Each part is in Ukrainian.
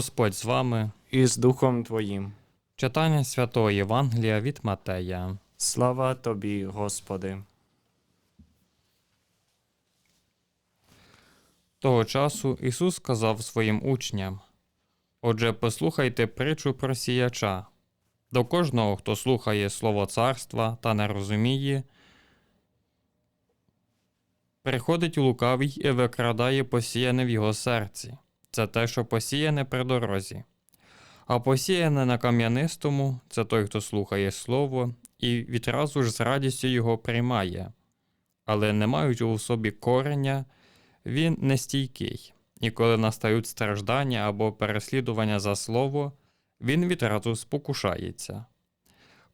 Господь з вами. і з Духом Твоїм. Читання Святого Євангелія від Матея. Слава Тобі, Господи. Того часу Ісус сказав своїм учням: Отже, послухайте притчу про сіяча. До кожного, хто слухає слово царства та не розуміє, приходить лукавий і викрадає посіяне в його серці. Це те, що посіяне при дорозі. А посіяне на кам'янистому це той, хто слухає слово і відразу ж з радістю його приймає, але не мають у собі кореня, він нестійкий, і коли настають страждання або переслідування за слово, він відразу спокушається.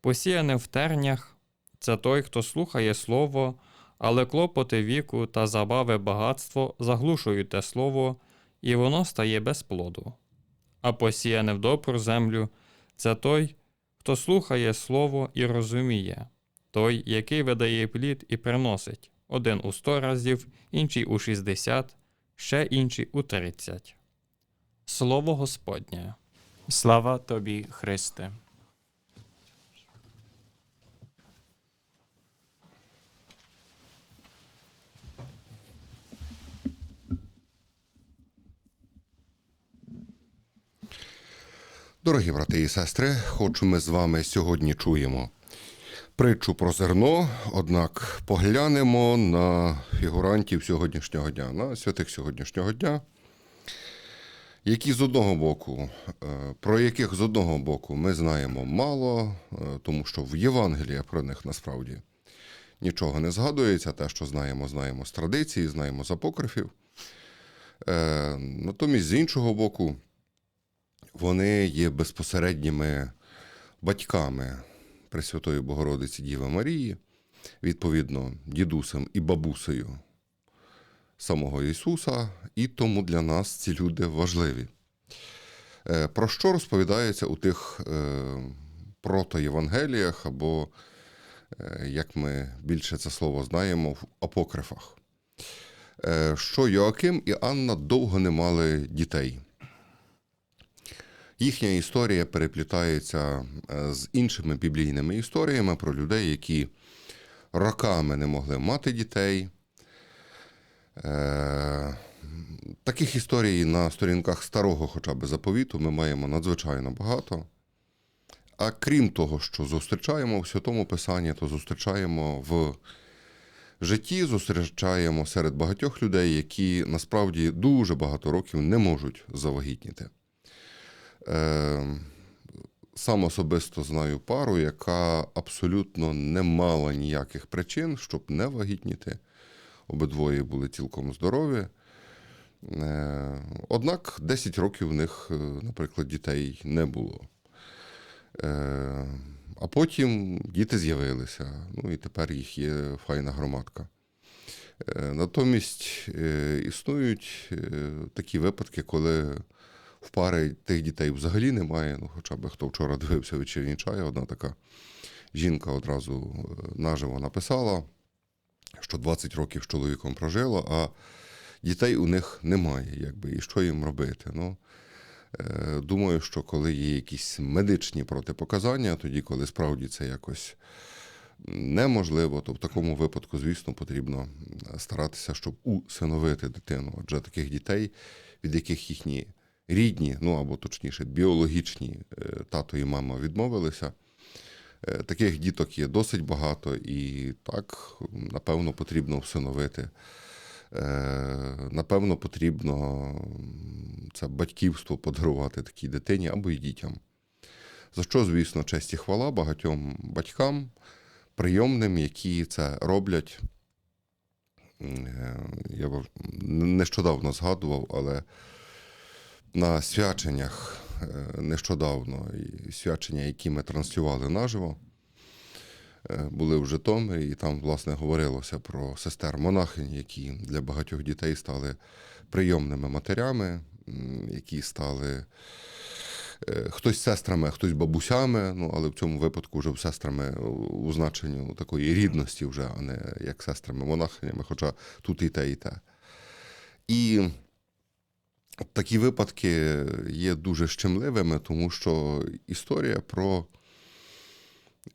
Посіяне в тернях це той, хто слухає слово, але клопоти віку та забави багатство заглушують те слово, і воно стає без плоду. А посіяне в добру землю це той, хто слухає слово і розуміє, той, який видає плід і приносить один у сто разів, інший у шістдесят, ще інший у тридцять. Слово Господнє. Слава Тобі, Христе. Дорогі брати і сестри, хоч ми з вами сьогодні чуємо притчу про зерно, однак поглянемо на фігурантів сьогоднішнього дня, на святих сьогоднішнього дня, які з одного боку, е, про яких з одного боку ми знаємо мало, е, тому що в Євангелії про них насправді нічого не згадується. Те, що знаємо, знаємо з традиції, знаємо з апокрифів. Е, Натомість, з іншого боку, вони є безпосередніми батьками Пресвятої Богородиці Діви Марії, відповідно, дідусем і бабусею самого Ісуса, і тому для нас ці люди важливі. Е, Про що розповідається у тих е, протоєвангеліях, або, е, як ми більше це слово знаємо, в апокрифах? Що Йоаким і Анна довго не мали дітей. Їхня історія переплітається е, з іншими біблійними історіями про людей, які роками не могли мати дітей. Е, Таких історій на сторінках старого хоча б заповіту ми маємо надзвичайно багато. А крім того, що зустрічаємо в Святому Писанні, то зустрічаємо в житті, зустрічаємо серед багатьох людей, які насправді дуже багато років не можуть завагітніти. Е, Сам особисто знаю пару, яка абсолютно не мала ніяких причин, щоб не вагітніти. Обидвоє були цілком здорові. Е, Однак 10 років в них, е, наприклад, дітей не було. А потім діти з'явилися. Ну і тепер їх є файна громадка. Натомість існують такі випадки, коли в пари тих дітей взагалі немає. Ну, хоча б хто вчора дивився вечірній чай, одна така жінка одразу е, наживо написала, що 20 років з чоловіком прожила, а дітей у них немає. Якби, і що їм робити? Ну, е, думаю, що коли є якісь медичні протипоказання, тоді, коли справді це якось неможливо, то в такому випадку, звісно, потрібно старатися, щоб усиновити дитину. Адже таких дітей, від яких їхні рідні, ну або точніше, біологічні е, тато і мама відмовилися. Е, Таких діток є досить багато, і так, напевно, потрібно всиновити. Е, Напевно, потрібно це батьківство подарувати такій дитині або й дітям. За що, звісно, честь і хвала багатьом батькам, прийомним, які це роблять. Я нещодавно згадував, але на свяченнях е, нещодавно, і свячення, які ми транслювали наживо, е, були в Житомирі, і там, власне, говорилося про сестер монахинь, які для багатьох дітей стали прийомними матерями, які стали е, хтось сестрами, хтось бабусями, ну, але в цьому випадку вже сестрами у- значенню такої рідності, вже, а не як сестрами монахинями, хоча тут і те, і те. І такі випадки є дуже щемливими, тому що історія про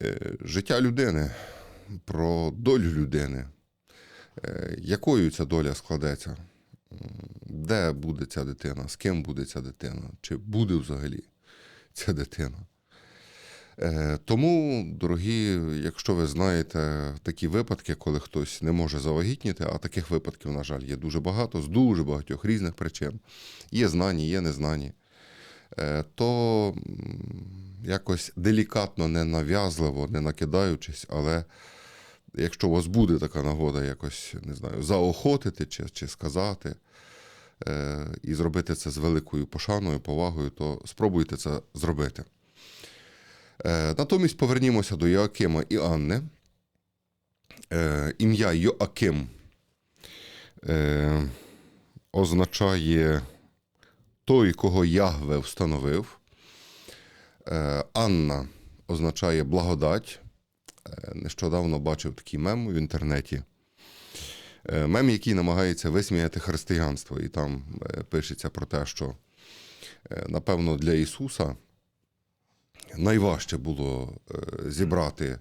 е, життя людини, про долю людини, е, якою ця доля складеться, де буде ця дитина, з ким буде ця дитина, чи буде взагалі ця дитина. Е, Тому, дорогі, якщо ви знаєте такі випадки, коли хтось не може завагітніти, а таких випадків, на жаль, є дуже багато, з дуже багатьох різних причин. Є знані, є незнані, е, то якось делікатно, ненав'язливо, не накидаючись, але якщо у вас буде така нагода якось, не знаю, заохотити чи, чи сказати, е, і зробити це з великою пошаною, повагою, то спробуйте це зробити. Е, Натомість повернімося до Йоакима і Анни. Е, Ім'я Йоаким е, означає той, кого Ягве встановив. Анна означає благодать. Нещодавно бачив такий мем в інтернеті. Мем, який намагається висміяти християнство, і там пишеться про те, що напевно для Ісуса найважче було е, зібрати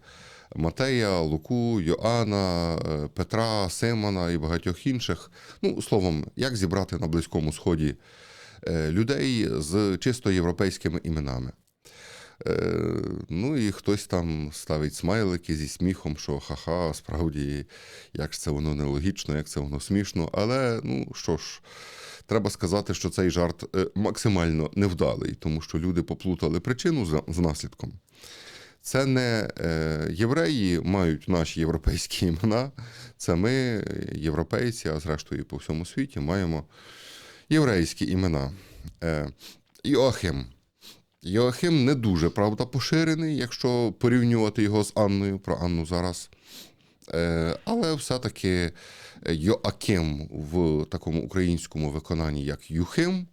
Матея, Луку, Йоанна, е, Петра, Симона і багатьох інших. Ну, словом, як зібрати на Близькому Сході е, людей з чисто європейськими іменами. Ну і хтось там ставить смайлики зі сміхом, що ха-ха, справді, як це воно нелогічно, як це воно смішно. Але ну що ж, треба сказати, що цей жарт е, максимально невдалий, тому що люди поплутали причину з, наслідком. Це не е, євреї мають наші європейські імена, це ми, європейці, а зрештою по всьому світі, маємо єврейські імена. Е, Йоахим. Йоахим не дуже, правда, поширений, якщо порівнювати його з Анною, про Анну зараз. Але все-таки Йоаким в такому українському виконанні, як Юхим,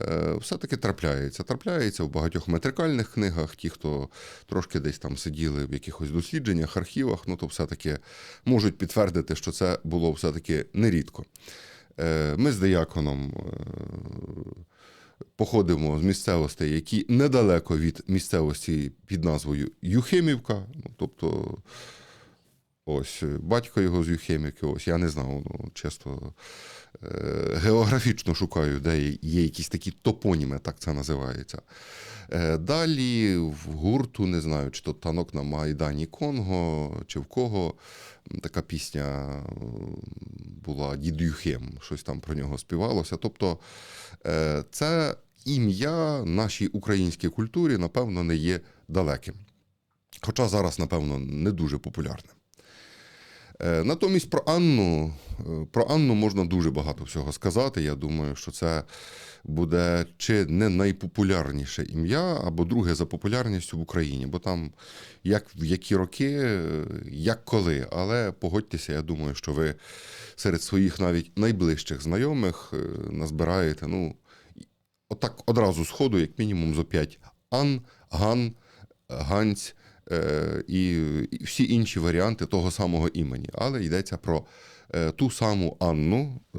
е, все-таки трапляється. Трапляється в багатьох метрикальних книгах. Ті, хто трошки десь там сиділи в якихось дослідженнях, архівах, ну то все-таки можуть підтвердити, що це було все-таки нерідко. Е, Ми з дияконом е, походимо з місцевостей, які недалеко від місцевості під назвою Юхимівка. Ну, тобто, ось е, батько його з Юхимівки, ось я не знав, ну, чисто е, географічно шукаю, де є- якісь такі топоніми, так це називається. Е, Далі в гурту, не знаю, чи то танок на Майдані Конго, чи в кого така пісня була Дід Юхим, щось там про нього співалося. Тобто це ім'я нашій українській культурі, напевно, не є далеким. Хоча зараз, напевно, не дуже популярним. Е, Натомість про Анну, е, про Анну можна дуже багато всього сказати. Я думаю, що це буде чи не найпопулярніше ім'я, або друге за популярністю в Україні, бо там як в які роки, е, як коли. Але погодьтеся, я думаю, що ви серед своїх навіть найближчих знайомих назбираєте, ну, отак одразу сходу, як мінімум зо п'ять Ан, Ган, Ганць і, і всі інші варіанти того самого імені. Але йдеться про е, ту саму Анну, е,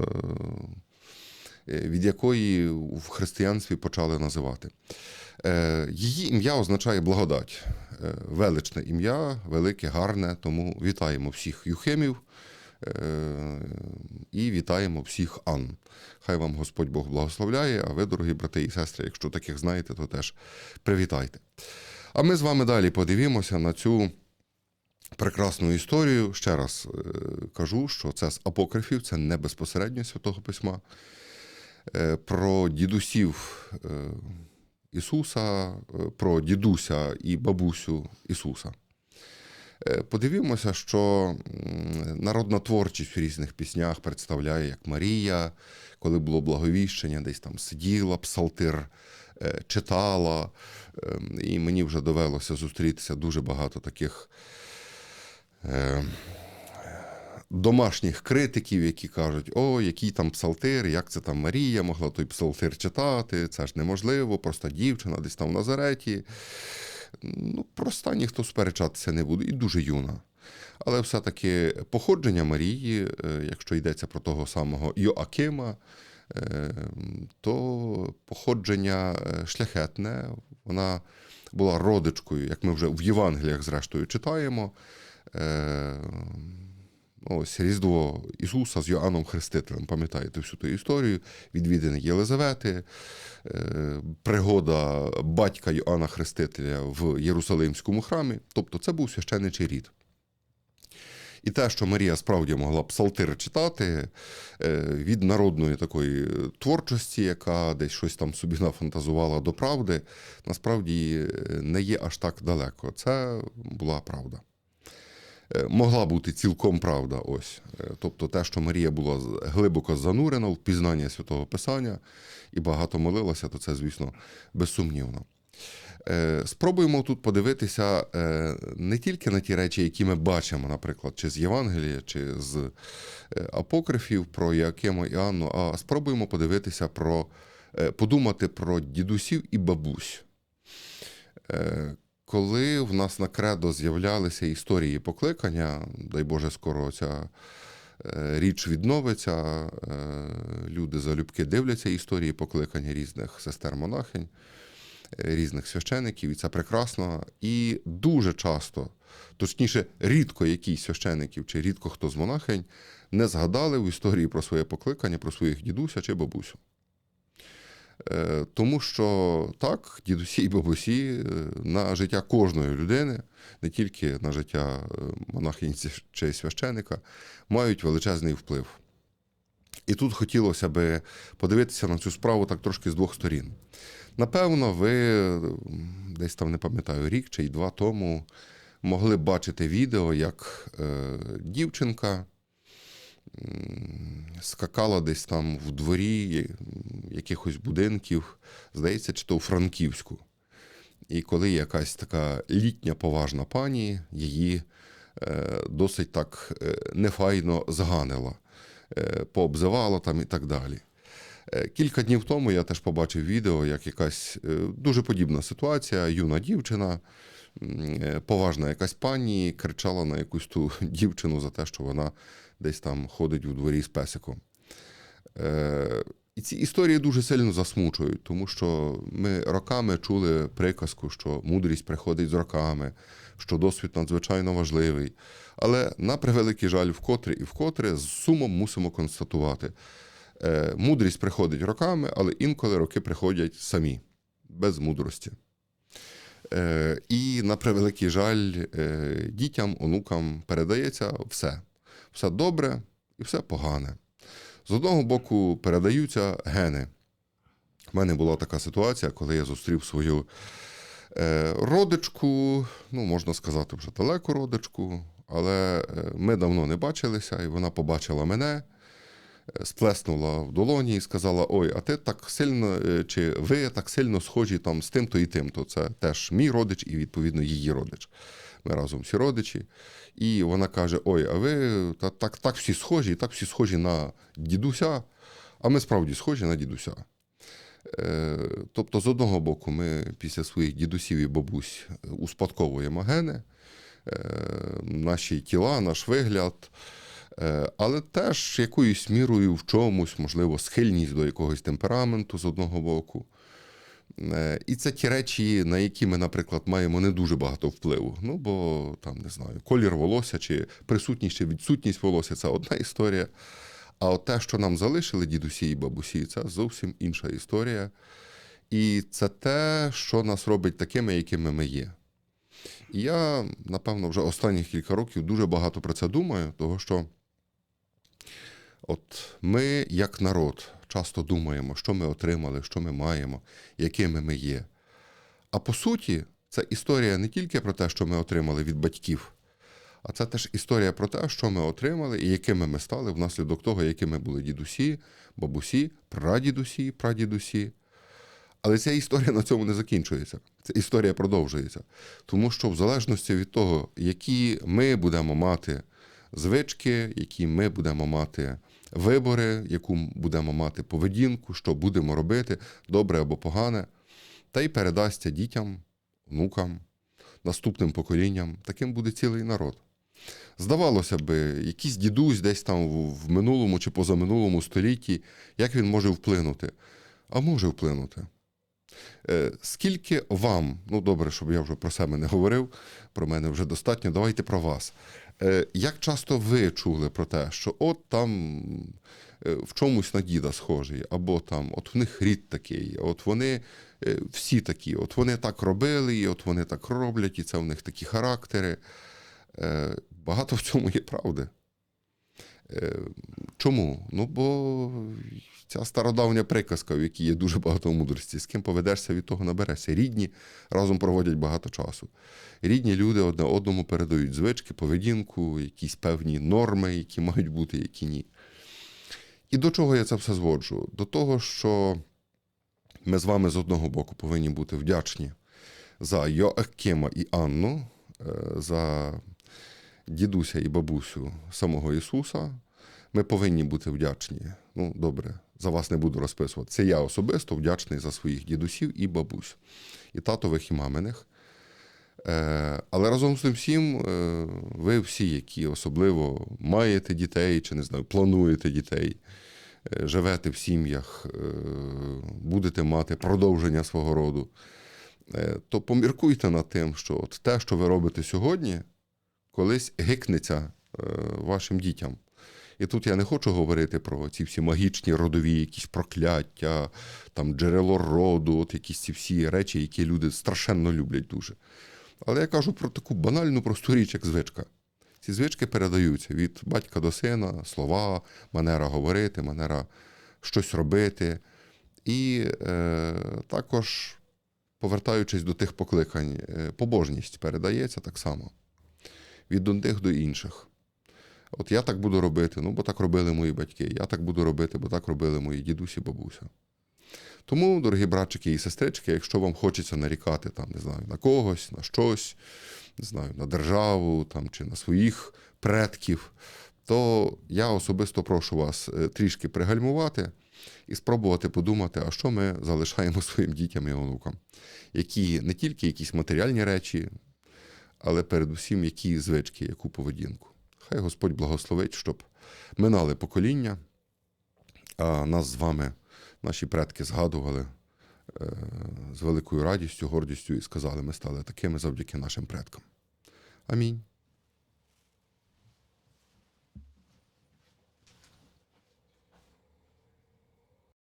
е, від якої в християнстві почали називати. Е, Її ім'я означає благодать. Е, Величне ім'я, велике, гарне, тому вітаємо всіх юхемів е, і вітаємо всіх Ан. Хай вам Господь Бог благословляє, а ви, дорогі брати і сестри, якщо таких знаєте, то теж привітайте. А ми з вами далі подивимося на цю прекрасну історію. Ще раз е, кажу, що це з апокрифів, це не безпосередньо Святого Письма. Е, Про дідусів е, Ісуса, про дідуся і бабусю Ісуса. Подивімося, що народна творчість в різних піснях представляє, як Марія, коли було благовіщення, десь там сиділа, псалтир читала. Ем, І мені вже довелося зустрітися дуже багато таких е, домашніх критиків, які кажуть, о, який там псалтир, як це там Марія могла той псалтир читати, це ж неможливо, просто дівчина десь там в Назареті. Ну, проста ніхто сперечатися не буде, і дуже юна. Але все-таки походження Марії, е, якщо йдеться про того самого Йоакима, е, то походження е, шляхетне, вона була родичкою, як ми вже в Євангеліях, зрештою, читаємо. Е, Ось Різдво Ісуса з Йоанном Хрестителем. Пам'ятаєте всю ту історію? Відвідини Єлизавети, е, пригода батька Йоанна Хрестителя в Єрусалимському храмі. Тобто це був священничий рід. І те, що Марія справді могла псалтир читати е, від народної такої творчості, яка десь щось там собі нафантазувала до правди, насправді е, не є аж так далеко. Це була правда. Е, Могла бути цілком правда, ось. Е, Тобто те, що Марія була глибоко занурена в пізнання святого Писання і багато молилася, то це, звісно, безсумнівно. Е, Спробуємо тут подивитися е, не тільки на ті речі, які ми бачимо, наприклад, чи з Євангелія, чи з е, апокрифів про Якима і Анну, а спробуємо подивитися про, подумати про дідусів і бабусь. Коли в нас на кредо з'являлися історії покликання, дай Боже, скоро ця річ відновиться, люди залюбки дивляться історії покликання різних сестер-монахинь різних священиків, і це прекрасно. І дуже часто, точніше, рідко з священиків чи рідко хто з монахинь не згадали в історії про своє покликання, про своїх дідуся чи бабусю. Е, Тому що так, дідусі і бабусі е, на життя кожної людини, не тільки на життя е, монахині чи священика, мають величезний вплив. І тут хотілося би подивитися на цю справу так трошки з двох сторін. Напевно, ви десь там не пам'ятаю, рік чи два тому могли бачити відео, як е, дівчинка скакала десь там в дворі якихось будинків, здається, чи то у Франківську. І коли якась така літня поважна пані її е, досить так е, нефайно зганила, пообзивала там і так далі. Е, Кілька днів тому я теж побачив відео, як якась е, дуже подібна ситуація, юна дівчина, е, поважна якась пані кричала на якусь ту дівчину за те, що вона десь там ходить у дворі з песиком. І ці історії дуже сильно засмучують, тому що ми роками чули приказку, що мудрість приходить з роками, що досвід надзвичайно важливий. Але на превеликий жаль, вкотре і вкотре з сумом мусимо констатувати. Е, Мудрість приходить роками, але інколи роки приходять самі, без мудрості. Е, І на превеликий жаль, е, дітям, онукам передається все. Все добре і все погане. З одного боку, передаються гени. У мене була така ситуація, коли я зустрів свою родичку, ну, можна сказати, вже далеку родичку, але ми давно не бачилися, і вона побачила мене, сплеснула в долоні і сказала: Ой, а ти так сильно, е, чи ви так сильно схожі там з тим-то і тим-то. Це теж мій родич і, відповідно, її родич. Ми разом всі родичі. І вона каже: Ой, а ви та, так, так всі схожі, так всі схожі на дідуся, а ми справді схожі на дідуся. Е, Тобто, з одного боку, ми після своїх дідусів і бабусь успадковуємо гени, е, наші тіла, наш вигляд, але теж якоюсь мірою в чомусь, можливо, схильність до якогось темпераменту з одного боку. Е, І це ті речі, на які ми, наприклад, маємо не дуже багато впливу. Ну, бо там не знаю, колір волосся, чи присутність чи відсутність волосся це одна історія. А от те, що нам залишили дідусі і бабусі, це зовсім інша історія. І це те, що нас робить такими, якими ми є. І я, напевно, вже останніх кілька років дуже багато про це думаю, того що от ми, як народ, часто думаємо, що ми отримали, що ми маємо, якими ми є. А по суті, це історія не тільки про те, що ми отримали від батьків, а це теж історія про те, що ми отримали і якими ми стали внаслідок того, якими були дідусі, бабусі, прадідусі, прадідусі. Але ця історія на цьому не закінчується. Ця історія продовжується. Тому що, в залежності від того, які ми будемо мати звички, які ми будемо мати вибори, яку будемо мати поведінку, що будемо робити, добре або погане, та й передасться дітям, внукам, наступним поколінням. Таким буде цілий народ. Здавалося би, якийсь дідусь десь там в в минулому чи позаминулому столітті, як він може вплинути? А може вплинути. Е, Скільки вам, ну добре, щоб я вже про себе не говорив, про мене вже достатньо, давайте про вас. Е, Як часто ви чули про те, що от там е, в чомусь на діда схожий, або там от в них рід такий, от вони е, всі такі, от вони так робили, і от вони так роблять, і це в них такі характери. Багато в цьому є правди. Е, Чому? Ну, бо ця стародавня приказка, в якій є дуже багато мудрості, з ким поведешся, від того наберешся. Рідні разом проводять багато часу. Рідні люди одне одному передають звички, поведінку, якісь певні норми, які мають бути, які ні. І до чого я це все зводжу? До того, що ми з вами з одного боку повинні бути вдячні за Йоакима і Анну, е, за дідуся і бабусю самого Ісуса. Ми повинні бути вдячні. Ну, добре, за вас не буду розписувати. Це я особисто вдячний за своїх дідусів і бабусь, і татових, і маминих. Е, але разом з тим всім, е, ви всі, які особливо маєте дітей, чи не знаю, плануєте дітей, е, живете в сім'ях, будете мати продовження свого роду, то поміркуйте над тим, що от те, що ви робите сьогодні, колись гикнеться е, вашим дітям. І тут я не хочу говорити про ці всі магічні родові якісь прокляття, там джерело роду, от якісь ці всі речі, які люди страшенно люблять дуже. Але я кажу про таку банальну просту річ, як звичка. Ці звички передаються від батька до сина, слова, манера говорити, манера щось робити. І е, також, повертаючись до тих покликань, е, побожність передається так само від одних до інших. От я так буду робити, ну бо так робили мої батьки. Я так буду робити, бо так робили мої дідусі, бабуся. Тому, дорогі братчики і сестрички, якщо вам хочеться нарікати там, не знаю, на когось, на щось, не знаю, на державу там, чи на своїх предків, то я особисто прошу вас е, трішки пригальмувати і спробувати подумати, а що ми залишаємо своїм дітям і онукам, які не тільки якісь матеріальні речі, але передусім які звички, яку поведінку. Хай Господь благословить, щоб минали покоління, а нас з вами, наші предки, згадували е, з великою радістю, гордістю і сказали, ми стали такими завдяки нашим предкам. Амінь.